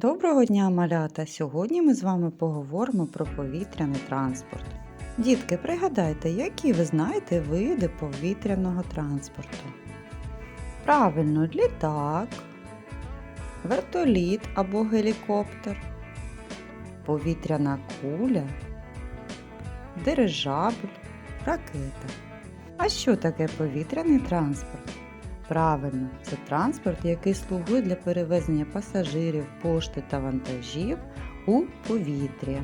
Доброго дня, малята! Сьогодні ми з вами поговоримо про повітряний транспорт. Дітки, пригадайте, які ви знаєте види повітряного транспорту? Правильно, літак, вертоліт або гелікоптер, повітряна куля, дирижабль, ракета. А що таке повітряний транспорт? Правильно, це транспорт, який слугує для перевезення пасажирів, пошти та вантажів у повітрі.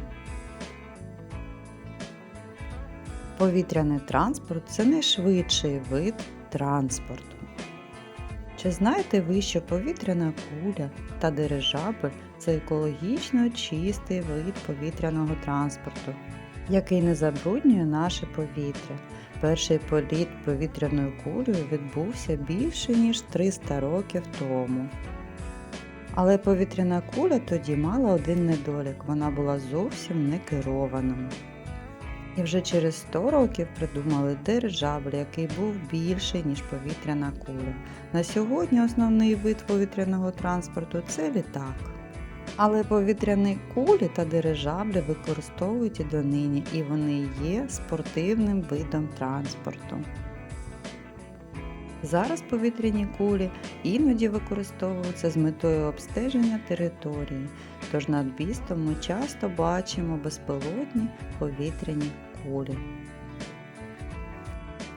Повітряний транспорт це найшвидший вид транспорту. Чи знаєте ви, що повітряна куля та дирижабль це екологічно чистий вид повітряного транспорту, який не забруднює наше повітря? Перший політ повітряною кулею відбувся більше ніж 300 років тому. Але повітряна куля тоді мала один недолік вона була зовсім не керованою. І вже через 100 років придумали дирижабль, який був більший, ніж повітряна куля. На сьогодні основний вид повітряного транспорту це літак. Але повітряні кулі та дирижаблі використовують і донині, і вони є спортивним видом транспорту. Зараз повітряні кулі іноді використовуються з метою обстеження території, тож над містом ми часто бачимо безпілотні повітряні кулі.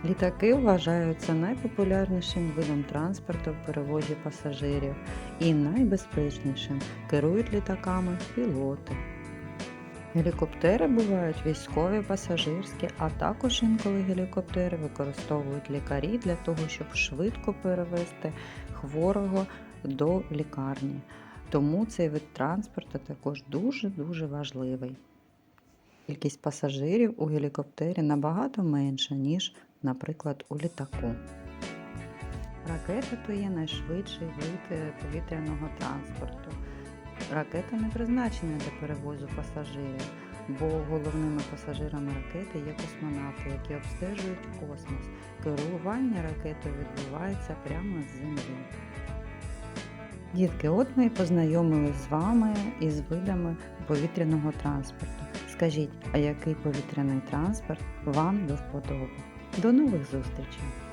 Літаки вважаються найпопулярнішим видом транспорту в перевозі пасажирів і найбезпечнішим керують літаками пілоти. Гелікоптери бувають військові, пасажирські, а також інколи гелікоптери використовують лікарі для того, щоб швидко перевезти хворого до лікарні. Тому цей вид транспорту також дуже-дуже важливий. Кількість пасажирів у гелікоптері набагато менша, ніж, наприклад, у літаку. Ракета то є найшвидший вид е, повітряного транспорту. Ракета не призначена для перевозу пасажирів, бо головними пасажирами ракети є космонавти, які обстежують космос. Керування ракетою відбувається прямо з землі. Дітки, от ми і познайомилися з вами із видами повітряного транспорту. Скажіть, а який повітряний транспорт вам до вподоби? До нових зустрічей!